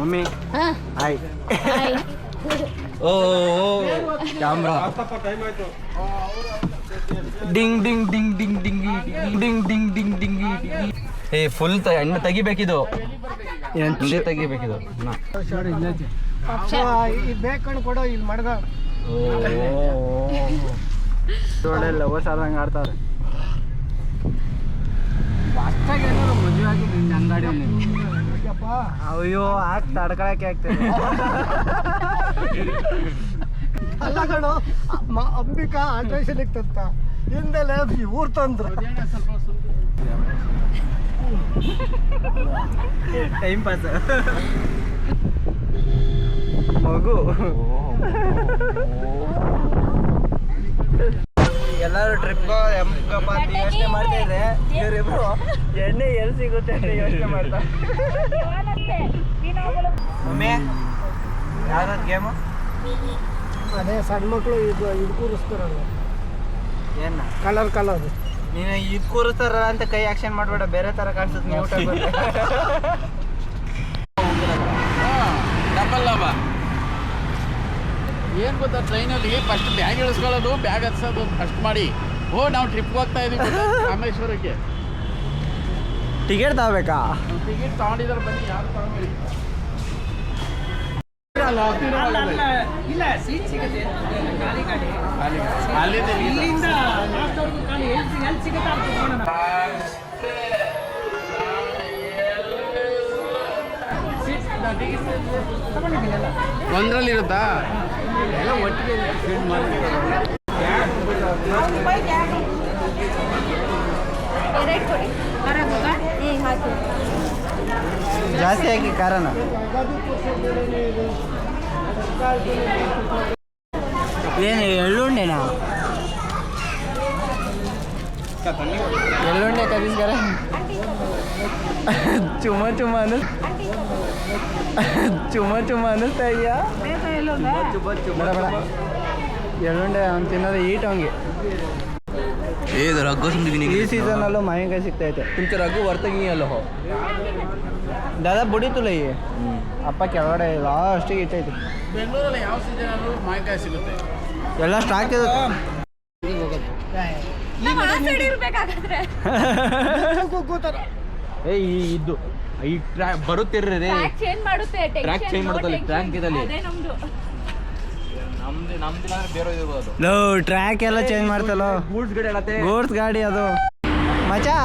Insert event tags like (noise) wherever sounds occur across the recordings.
Mummy. Hi hi (laughs) ಓ camera. ಡಿಂಗ್ ಡಿಂಗ್ ಡಿಂಗ್ ಡಿಂಗ್ ಡಿಂಗ್ ಡಿಂಗ್ ಡಿಂಗ್ ಡಿಂಗ್ ಡಿಂಗ್ ಏ ಫುಲ್ ಹಣ್ಣು ತೆಗಿಬೇಕಿದು. ಎಣ್ಣೆ ತೆಗಿಬೇಕಿದು. ಬೇಕು ಬೇಕಂಡು ಕೊಡೋ ಇಲ್ಲಿ ಮಡ್ಗ. ಓ ಒಳ್ಳೆ ಲವರ್ಸ್ ಆದಂಗೆ ಆಡ್ತಾರೆ. ಅಷ್ಟಾಗಿ ಮದುವೆ ಆಗಿ ಅಂಗಡಿ ಅಯ್ಯೋ ಆಕ್ ತಡ್ಕೊಳಕ್ಕೆ ಆಗ್ತದೆ. ಅಲ್ಲ ಕಣೋ ಮ- ಅಂಬಿಕಾ ಆಲ್ಟ್ರೇಷನ್ ಇತ್ತಂತ ಹಿಂದೆಲೆ ಊರ್ ತಂದ್ರು. ಟೈಮ್ ಪಾಸ್ ಮಗು ಎಲ್ಲರೂ ಟ್ರಿಪ್ ಎಂಕಪ್ಪ ಅಂತ ಯೋಚನೆ ಮಾಡ್ತಾ ಇದ್ರೆ ಇವರಿಬ್ರು ಎಣ್ಣೆ ಎಲ್ಲಿ ಸಿಗುತ್ತೆ ಅಂತ ಯೋಚನೆ ಮಾಡ್ತಾ ಮಮ್ಮಿ ಗೇಮು ಅದೇ ಸಣ್ಣ ಮಕ್ಕಳು ಇದು ಇದು ಕೂರಿಸ್ತಾರಲ್ಲ. ಏನ? ಕಲರ್ ಕಲರ್ ನೀನು ಇದು ಕೂರಿಸ್ತಾರ ಅಂತ ಕೈ ಆಕ್ಷನ್ ಮಾಡಬೇಡ ಬೇರೆ ತರ ಕಾಣಿಸುತ್ತೆ ನೀವು ಡಬಲ್ ಲಾಭ ಏನು ಗೊತ್ತಾ ಟ್ರೈನಲ್ಲಿ ಫಸ್ಟ್ ಬ್ಯಾಗ್ ಇಳಿಸ್ಕೊಳ್ಳೋದು ಬ್ಯಾಗ್ ಹತ್ಸೋದು ಫಸ್ಟ್ ಮಾಡಿ. ಓ ನಾವು ಟ್ರಿಪ್ ಹೋಗ್ತಾ ಇದೀವಿ ಗೊತ್ತಾ, ರಾಮೇಶ್ವರಕ್ಕೆ. ಟಿಕೆಟ್ ತಗೋಬೇಕಾ? ಟಿಕೆಟ್ ತಗೊಂಡಿದ್ದಾರೆ ಬನ್ನಿ ಯಾರು ತಗೊಂಬೇಡಿ. ಅಲ್ಲಿಂದ ಇಲ್ಲಿಂದ ಒಂದ್ರಲ್ಲಿ ಇರುತ್ತಾ? ಒಟ್ಟಿಗೆ ಜಾಸ್ತಿ ಆಗಿ ಕಾರಣ. ಏನು ಎಳ್ಳುಂಡೆನಾ ಎಳ್ಳುಂಡೆ ಕರೀಸ್ಕಾರ Cuma-cumaannya Cuma-cumaannya saya ಬೇಡ ಬೇಡ. ಎಳ್ಳುಂಡೆ ಅವ್ನು ತಿನ್ನೋದು ಈಟ್ ಅವ್ನಿಗೆ. ಏ ಇದು ರಗ್ಗು ಸುಮ್ಮಿದ್ದೀನಿ ಈ ಸೀಸನಲ್ಲೂ ಮಾವಿನಕಾಯಿ ಸಿಗ್ತೈತೆ तुमचं रघु वर्तगी आलं हो ದಾದಾ ಬುಡಿ ತುಲೈ. ಅಪ್ಪ ಕೆಳಗಡೆ ಲಾಸ್ಟಿಗೆ ಇಟ್ಟೈತೆ. ಬೆಂಗಳೂರಲ್ಲಿ ಯಾವ ಸೀಸನ್ ಆದರೂ ಮಾವಿನಕಾಯಿ ಸಿಗುತ್ತೆ? ಎಲ್ಲ ಸ್ಟಾಕ್ ಇದೆ ನಾವ್ ಏ ಈ ಇದ್ದು ಈ ಟ್ರ್ಯಾ ಬರುತ್ತಿರ್ರಿ ರೀ. ಟ್ರ್ಯಾಕ್ ಚೇಂಜ್ ಮಾಡುತ್ತೆ ಟ್ರ್ಯಾಕ್ change ಮಾಡುತ್ತಲ್ಲ, ಟ್ರ್ಯಾಕ್ ಇದಲ್ಲಿ. ಅದೇ ನಮ್ದು. ನಮ್ದು ನಮ್ದಿಲ್ಲ ಅಂದ್ರೆ ಬೇರೆ ಇರ್ಬೋದು. ಲೋ ಟ್ರ್ಯಾಕ್ ಎಲ್ಲ ಚೇಂಜ್ ಮಾಡ್ತಲ್ಲ? ಗೂಡ್ಸ್ ಗಡಿ ಗೂಡ್ಸ್ ಗಾಡಿ ಅದು. ಮಚಾ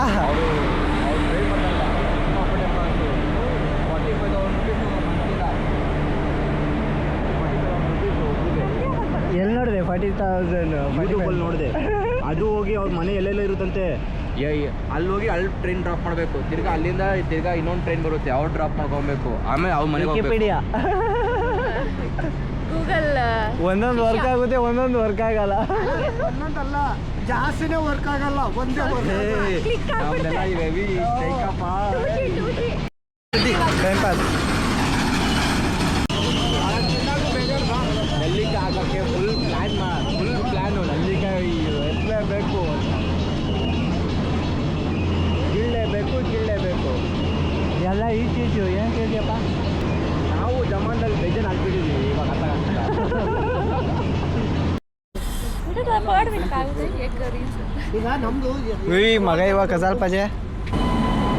ಎಲ್ಲಿ ನೋಡಿದೆ? ಫಾರ್ಟಿ ತೌಸಂಡ್ ನೋಡಿದೆ. ಅದು ಹೋಗಿ ಅವ್ರ ಮನೆ ಎಲ್ಲೆಲ್ಲ ಇರುತ್ತಂತೆ. ಅಲ್ಲಿ ಹೋಗಿ ಅಲ್ಲಿ ಟ್ರೈನ್ ಡ್ರಾಪ್ ಮಾಡಬೇಕು. ತಿರ್ಗಾ ಅಲ್ಲಿಂದ ತಿರ್ಗಾ ಇನ್ನೊಂದು ಟ್ರೈನ್ ಬರುತ್ತೆ ಅವ್ರು ಡ್ರಾಪ್ ಮಾಡ್ಕೊಬೇಕು. ಆಮೇಲೆ ಅವ್ರ ಮನೆಗೆ ಹೋಗ್ಬೇಕು. ಗೂಗಲ್ ಒಂದೊಂದು ವರ್ಕ್ ಆಗುತ್ತೆ ಒಂದೊಂದು ವರ್ಕ್ ಆಗಲ್ಲ. ಒಂದೊಂದಲ್ಲ ಜಾಸ್ತಿನೇ ವರ್ಕ್ ಆಗಲ್ಲ ಒಂದೇ ವರ್ಕ್. ಟೈಮ್ ಪಾಸ್ ಗಿಳ್ಲೇಬೇಕು ಎಲ್ಲ ಎಲ್ಲ ಈಚೀಚು ಏನು ಕೇಳಿಯಪ್ಪ ನಾವು ಜಮಾನ್ದಲ್ಲಿ ಬೇಜಾರು ಹಾಕ್ಬಿಟ್ಟಿದ್ದೀವಿ ಇವಾಗ ಈಗ ನಮ್ದು ಮಗ ಇವಾಗ ಕಸಾಲ್ ಪಜೆ.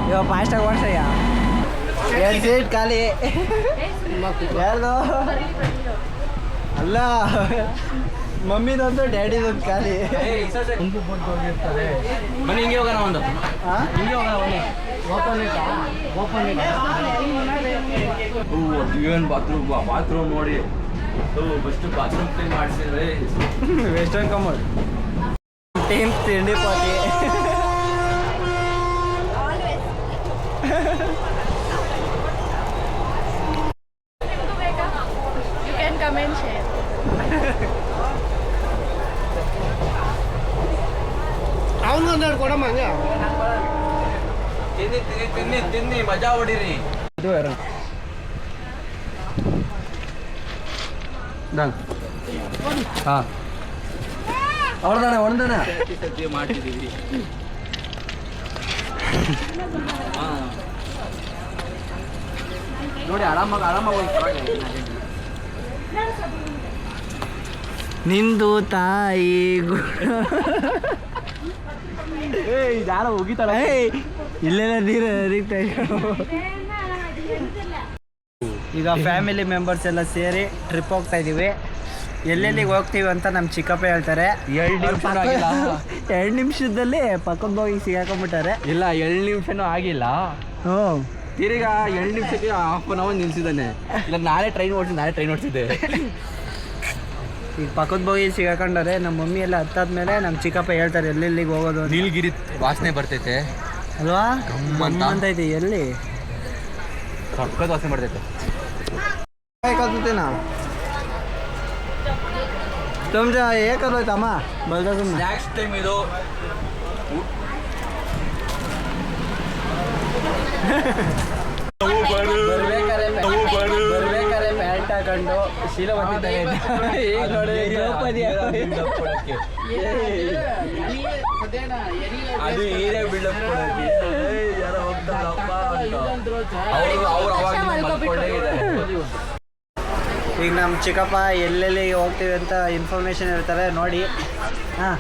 ಇವಾಗ ಫಾಸ್ಟಾಗಿ ಓಡ್ಸಯ್ಯ. ಎರಡು ಸೀಟ್ ಖಾಲಿ. ಯಾರ್ದು? ಅಲ್ಲ. ಮಮ್ಮಿದೊಂದು ಡ್ಯಾಡಿದೊಂದು ಖಾಲಿ. ಬನ್ನಿ ಹಿಂಗೆ ಹೋಗೋಣ ಒಂದು. ಹಿಂಗೆ ಹೋಗೋಣ ಬನ್ನಿ. ಓಪನ್ ಇಟ್ಟ ಓಪನ್ ಇಟ್ಟ ಏನು ಬಾತ್ರೂಮ್ ಬಾತ್ರೂಮ್ ನೋಡಿ. ಫಸ್ಟ್ ಬಾತ್ರೂಮ್ ಕ್ಲೀನ್ ಮಾಡಿಸಿದ್ರೆ ವೆಸ್ಟರ್ನ್ ಕಮೋಡ್ ಟೀಮ್ ತಿಂಡಿ potty you can comment share ಅವನು ಒಂದೆರಡು ಕೊಡಮ್ಮ ಹಂಗೆ. ತಿನ್ನಿ ತಿನ್ನಿ ತಿನ್ನಿ ತಿನ್ನಿ ಮಜಾ ಹೊಡಿರಿ. ಇದು ಯಾರು? ಹಾಂ. ಹೊಡೆದಾನೆ ಹೊಡೆದಾನೆ ಸದ್ಯ ಮಾಡ್ತಿದ್ದೀವಿ ನೋಡಿ ಆರಾಮಾಗಿ ಆರಾಮಾಗಿ ಹೋಗಿ ನಿಂದು ತಾಯಿ ಯಾರೋ ಹೋಗಿತಾರ ಇಲ್ಲೆಲ್ಲ ನೀರು ಹರಿತಾ. ಈಗ ಫ್ಯಾಮಿಲಿ ಮೆಂಬರ್ಸ್ ಎಲ್ಲ ಸೇರಿ ಟ್ರಿಪ್ ಹೋಗ್ತಾ ಇದೀವಿ. ಎಲ್ಲೆಲ್ಲಿಗೆ ಹೋಗ್ತೀವಿ ಅಂತ ನಮ್ಮ ಚಿಕ್ಕಪ್ಪ ಹೇಳ್ತಾರೆ. ಎರಡು ನಿಮಿಷ ಆಗಿಲ್ಲ. (laughs) ಎರಡು ನಿಮಿಷದಲ್ಲಿ ಪಕ್ಕದ ಹೋಗಿ ಸಿಗಾಕೊಂಡ್ಬಿಟ್ಟಾರೆ. ಇಲ್ಲ ಎರಡು ನಿಮಿಷನೂ ಆಗಿಲ್ಲ. ಹ್ಞೂ. ತಿರ್ಗಾ ಎರಡು ನಿಮಿಷಕ್ಕೆ ಹಾಫ್ ಅನ್ ಅವರ್ ನಿಲ್ಸಿದ್ದಾನೆ. ಇಲ್ಲ ನಾಳೆ ಟ್ರೈನ್ ಓಡಿಸಿ ನಾಳೆ ಟ್ರೈನ್ ಓಡಿಸಿದ್ದೆ. (laughs) ಈಗ ಪಕ್ಕದ ಬೋಗಿ ಸಿಗಾಕೊಂಡವ್ರೆ ನಮ್ಮ ಮಮ್ಮಿ ಎಲ್ಲ ಹತ್ತಾದ್ಮೇಲೆ ನಮ್ಮ ಚಿಕ್ಕಪ್ಪ ಹೇಳ್ತಾರೆ ಎಲ್ಲೆಲ್ಲಿಗೆ ಹೋಗೋದು ನೀಲ್ಗಿರಿ ವಾಸನೆ ಬರ್ತೈತೆ. ಅಲ್ವಾ? ಅಂತ. ಇದೆ ಎಲ್ಲಿ? ಪಕ್ಕದ ವಾಸನೆ ಬರ್ತೈತೆ. ಏಕಾಯ್ತಮ್ಮ ತುಂಬ ಇದು (laughs) ಬರ್ಬೇಕಾದ್ರೆ ಪ್ಯಾಂಟ್ ಹಾಕೊಂಡು ಶೀಲ ಬಂದಿದ್ದಾರೆ ಈಗ ನೋಡಿ ದ್ರೌಪದಿ ಅದು ಹೀರೆ ಬಿಲ್ಡಪ್ ಯಾರೋ ಹೋಗ್ತಾರಪ್ಪ ಅವರು ಅವ್ರು ಅವಾಗ ಮಲ್ಕೊಂಡೇ ಇದ್ದಾರೆ. ಈಗ ನಮ್ಮ ಚಿಕ್ಕಪ್ಪ ಎಲ್ಲೆಲ್ಲಿ ಹೋಗ್ತೀವಿ ಅಂತ ಇನ್ಫಾರ್ಮೇಶನ್ ಇರ್ತಾರೆ ನೋಡಿ. ಹಾಂ.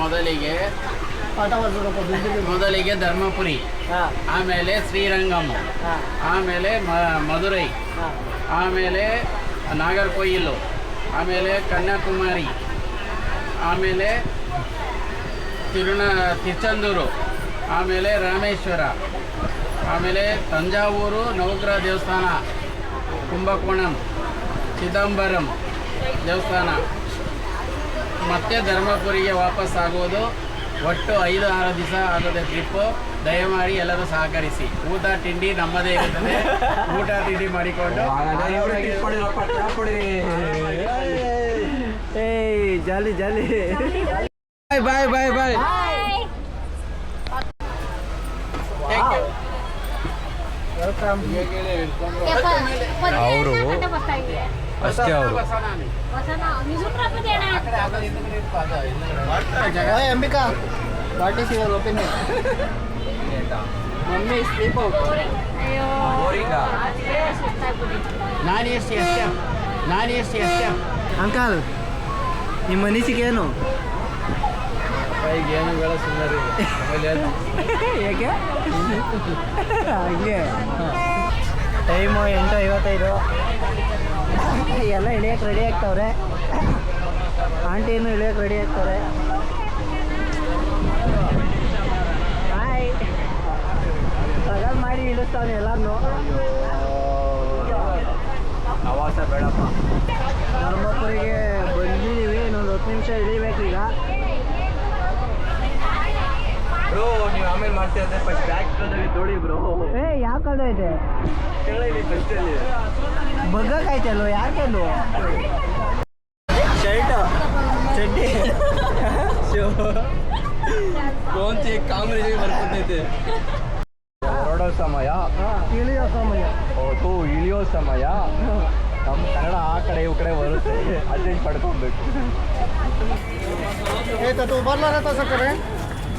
ಮೊದಲಿಗೆ ಮೊದಲಿಗೆ ಧರ್ಮಪುರಿ ಆಮೇಲೆ ಶ್ರೀರಂಗಮ್ ಆಮೇಲೆ ಮ- ಮಧುರೈ ಆಮೇಲೆ ನಾಗರಕೋಯಿಲು ಆಮೇಲೆ ಕನ್ಯಾಕುಮಾರಿ ಆಮೇಲೆ ತಿರುಣ ತಿರುಚಂದೂರು ಆಮೇಲೆ ರಾಮೇಶ್ವರ ಆಮೇಲೆ ತಂಜಾವೂರು ನವಗ್ರಹ ದೇವಸ್ಥಾನ ಕುಂಭಕೋಣಂ ಚಿದಂಬರಂ ದೇವಸ್ಥಾನ. ಮತ್ತೆ ಧರ್ಮಪುರಿಗೆ ವಾಪಸ್ ಆಗೋದು ಒಟ್ಟು ಐದು ಆರು ದಿವಸ ಆಗುತ್ತೆ ಟ್ರಿಪ್ಪು ದಯಮಾಡಿ ಎಲ್ಲರೂ ಸಹಕರಿಸಿ. ಊಟ ತಿಂಡಿ ನಮ್ಮದೇ ಇರುತ್ತದೆ. ಊಟ ತಿಂಡಿ ಮಾಡಿಕೊಂಡು ಏಯ್ ಜಾಲಿ ಜಾಲಿ. ಬಾಯ್ ಬಾಯ್ ಬಾಯ್ ಬಾಯ್. ಅವರು ಅಷ್ಟೇ ಅವರು ಓಯ್ Ambika. What is your opinion mummy sleep out ನಾನು ಎಷ್ಟು ಎಷ್ಟೇ ನಾನು ಎಷ್ಟು ಎಷ್ಟೇ ಅಂಕಲ್ ನಿಮ್ಮ ಅನಿಸಿಕೆ ಏನು ಏನು ಬೇಡ ಸುಮ್ಮನೆ ಏಕೆ? ಹಂಗೆ. ಟೈಮು ಎಂಟು ಐವತ್ತೈದು. ಎಲ್ಲ ಇಳಿಯಕ್ಕೆ ರೆಡಿ ಆಗ್ತವ್ರೆ. ಆಂಟಿನೂ ಇಳಿಯಕ್ಕೆ ರೆಡಿ ಆಗ್ತವ್ರೆ. ಹಾಯ್ ಸಗಲ್ ಮಾಡಿ ಇಳಿಸ್ತಾನೆ ಎಲ್ಲಾನು ಪ್ರವಾಸ ಬೇಡಪ್ಪ. ಧರ್ಮಪುರಿಗೆ ಬಂದಿದ್ದೀವಿ ಇನ್ನೊಂದು ಹತ್ತು ನಿಮಿಷ ಇಳಿಬೇಕು ಈಗ ಬ್ರೋ ನೀವು ಆಮೇಲೆ ಇದೆ ಅಂದ್ರೆ ಫಸ್ಟ್ ಬ್ಯಾಕ್ ನೋಡಿ ಬ್ರೋ. ಏ ಯಾವ ಕೇಳಿ ಫಸ್ಟಲ್ಲಿ ಬಗ್ಗಕ್ಕಾಯ್ತಲ್ವ ಯಾಕೆಲ್ವ ಶರ್ಟ್ ಚಡ್ಡಿ ಕೋಂಚಿ ಕಾಮಿಡಿ ಬರ್ಕೊತೈತೆ. ಹೊರಡೋ ಸಮಯ. ಇಳಿಯೋ ಸಮಯ. ಓ ಇಳಿಯೋ ಸಮಯ. ನಮ್ಮ ಕನ್ನಡ ಆ ಕಡೆ ಇವ್ ಕಡೆ ಬರುತ್ತೆ. ಅರ್ಜೆಂಟ್ ಪಡ್ಕೊಬೇಕು ಬರ್ಲಾರ तो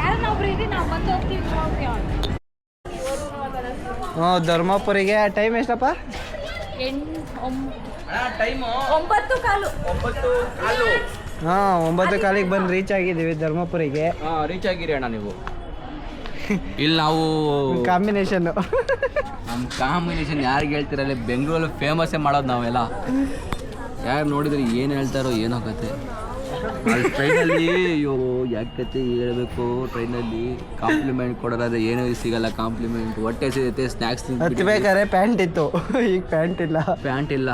ಯಾರು ನಾವು ಪ್ರೀತಿ ನಾವು ಬಂದು ಹೋಗ್ತೀವಿ. ನೀವು ಹೋಗ್ತೀವಿ ಹ್ಞೂ ಧರ್ಮಪುರಿಗೆ ಟೈಮ್ ಎಷ್ಟಪ್ಪ? ಹಾ ಒಂಬತ್ತು ಕಾಲು. ಹಾಂ ಒಂಬತ್ತು ಕಾಲಿಗೆ ಬಂದು ರೀಚ್ ಆಗಿದ್ದೀವಿ ಧರ್ಮಪುರಿಗೆ. ಹಾಂ ರೀಚ್ ಆಗಿರಿ ಅಣ್ಣ ನೀವು. ಇಲ್ಲಿ ನಾವು ಕಾಂಬಿನೇಷನ್ ನಮ್ಮ ಕಾಂಬಿನೇಷನ್ ಯಾರಿಗೆ ಹೇಳ್ತಿರಲ್ಲ ಬೆಂಗಳೂರಲ್ಲಿ ಫೇಮಸ್ಸೇ ಮಾಡೋದು ನಾವೆಲ್ಲ. ಯಾರು ನೋಡಿದ್ರೆ ಏನು ಹೇಳ್ತಾರೋ ಏನೋ ಕತೆ. ಟ್ರೈನಲ್ಲಿ ಇವರು ಯಾಕತ್ತೆ ಹೇಳಬೇಕು? ಟ್ರೈನಲ್ಲಿ ಕಾಂಪ್ಲಿಮೆಂಟ್ ಕೊಡೋದಾದ್ರೆ ಏನೂ ಸಿಗಲ್ಲ ಕಾಂಪ್ಲಿಮೆಂಟ್ ಹೊಟ್ಟೆ ಸಿಗುತ್ತೆ ಸ್ನ್ಯಾಕ್ಸ್ ಹತ್ಬೇಕಾದ್ರೆ ಪ್ಯಾಂಟ್ ಇತ್ತು. ಈಗ ಪ್ಯಾಂಟ್ ಇಲ್ಲ. ಪ್ಯಾಂಟ್ ಇಲ್ಲ.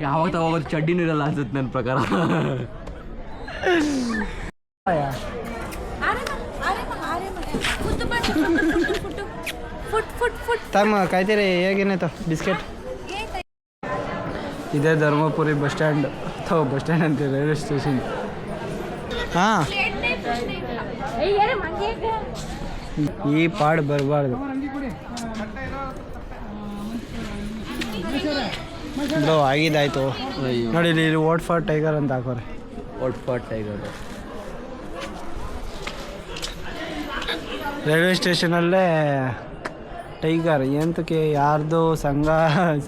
ಯಾವಾಗ ತಗೋದ್ರೆ ಚಡ್ಡಿನೂ ಇರಲ್ಲ ಅನ್ಸುತ್ತೆ ನನ್ನ ಪ್ರಕಾರ. ತಮ್ಮ ಕಾಯ್ತೀರಿ ಹೇಗೇನಾಯ್ತು ಬಿಸ್ಕೆಟ್? ಇದೇ ಧರ್ಮಪುರಿ ಬಸ್ ಸ್ಟ್ಯಾಂಡ್. ಅಥವಾ ಬಸ್ ಸ್ಟ್ಯಾಂಡ್ ಅಂತ ರೈಲ್ವೆ ಸ್ಟೇಷನ್. ಹಾಂ ಈ ಪಾಡ್ ಬರಬಾರ್ದು. ಬ್ರೋ ಆಗಿದ್ದಾಯ್ತು. ನೋಡಿ ಇಲ್ಲಿ ಇಲ್ಲಿ ಓಟ್ ಫಾರ್ ಟೈಗರ್ ಅಂತ ಹಾಕೋರೆ. ಓಟ್ ಫಾರ್ ಟೈಗರ್ ರೈಲ್ವೆ ಸ್ಟೇಷನಲ್ಲೇ ಟೈಗರ್ ಎಂತಕ್ಕೆ ಯಾರ್ದು ಸಂಘ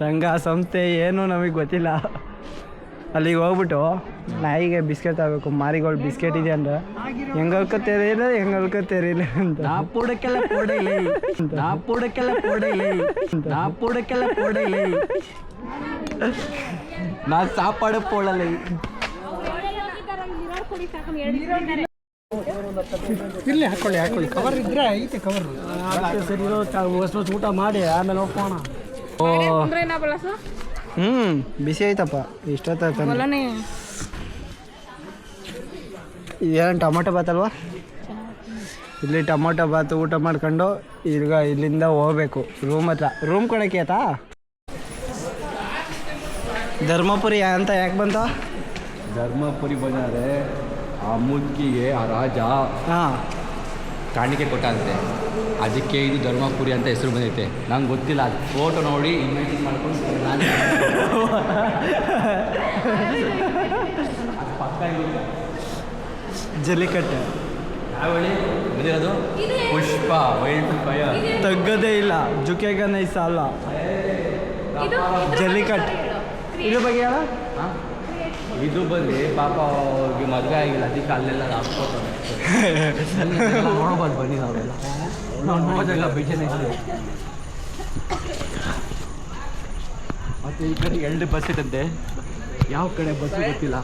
ಸಂಘ ಸಂಸ್ಥೆ ಏನು ನಮಗೆ ಗೊತ್ತಿಲ್ಲ. ಅಲ್ಲಿಗೆ ಹೋಗ್ಬಿಟ್ಟು ನಾಯಿಗೆ ಬಿಸ್ಕೆಟ್ ತಗೋಬೇಕು ಮಾರಿಗೋಲ್ಡ್ ಬಿಸ್ಕೆಟ್ ಇದೆ ಅಂದ್ರೆ ಹೆಂಗೆ ತೆರೆಯಿಲ್ಲ ಹೆಂಗೆ ತೆರೆಯಿಲ್ಲ ಅಂತ. ನಾ ಪೂಡಕ್ಕೆಲ್ಲ ಪೂಡೈಲಿ ನಾ ಪೂಡಕ್ಕೆಲ್ಲ ಪೂಡೈಲಿ ನಾ ಪೂಡಕ್ಕೆಲ್ಲ ಪೂಡೈಲಿ ನಾ ಸಾಪಾಡು ಪೋಳಲಿ ಇಲ್ಲೇ ಹಾಕೊಳ್ಳಿ ಹಾಕೊಳ್ಳಿ. ಕವರ್ ಇದ್ರೆ ಐತೆ ಕವರ್ ಸರಿ ಊಟ ಮಾಡಿ ಆಮೇಲೆ ಹೋಗೋಣ ಓ ಹ್ಞೂ ಬಿಸಿ ಐತಪ್ಪ ಇಷ್ಟೊತ್ತ ಇದೇನು ಟೊಮೊಟೊ ಬಾತ್ ಅಲ್ವಾ ಇಲ್ಲಿ ಟೊಮೊಟೊ ಬಾತ್ ಊಟ ಮಾಡ್ಕೊಂಡು ಈಗ ಇಲ್ಲಿಂದ ಹೋಗ್ಬೇಕು ರೂಮ್ ಹತ್ರ. ರೂಮ್ ಕೊಡಕ್ಕೆ ಆಯ್ತಾ? ಧರ್ಮಪುರಿ ಅಂತ ಯಾಕೆ ಬಂತ? ಧರ್ಮಪುರಿ ಬಂದರೆ ಆ ಮುದ್ಕಿಗೆ ಆ ರಾಜ. ಹಾಂ. ಕಾಣಿಕೆ ಕೊಟ್ಟಂತೆ ಅದಕ್ಕೆ ಇದು ಧರ್ಮಪುರಿ ಅಂತ ಹೆಸರು ಬಂದೈತೆ ನಂಗೆ ಗೊತ್ತಿಲ್ಲ ಅದು ಫೋಟೋ ನೋಡಿ ಇಮ್ಯಾಜಿನ್ ಮಾಡ್ಕೊಂಡು ನಾನು ಅದು ಪಕ್ಕ. ಜಲ್ಲಿಕಟ್ಟೆ. ಯಾವಳಿ ಬಂದಿರೋದು ಪುಷ್ಪ ವೈಲ್ಡ್ ಫೈರ್ ತಗ್ಗದೇ ಇಲ್ಲ ಜುಕೆಗ ಸಾಲ. ಅಲ್ಲ ಜಲ್ಲಿಕಟ್ ಇದ್ರ ಬಗ್ಗೆ ಹೇಳ. ಇದು ಬಂದು ಪಾಪ ಅವ್ರಿಗೆ ಮದುವೆ ಆಗಿಲ್ಲ ಅದಕ್ಕೆ ಅಲ್ಲೆಲ್ಲ ಹಾಕ್ಕೋತಾರೆ ನೋಡ್ಬೋದು ಬನ್ನಿ ನಾವೆಲ್ಲ. ನಾವು ನೋಡಿದಾಗ ಬೇಜಾನೆ ಮತ್ತೆ ಈ ಕಡೆ ಎರಡು ಬಸ್ ಇದಂತೆ ಯಾವ ಕಡೆ ಬಸ್ ಗೊತ್ತಿಲ್ಲ.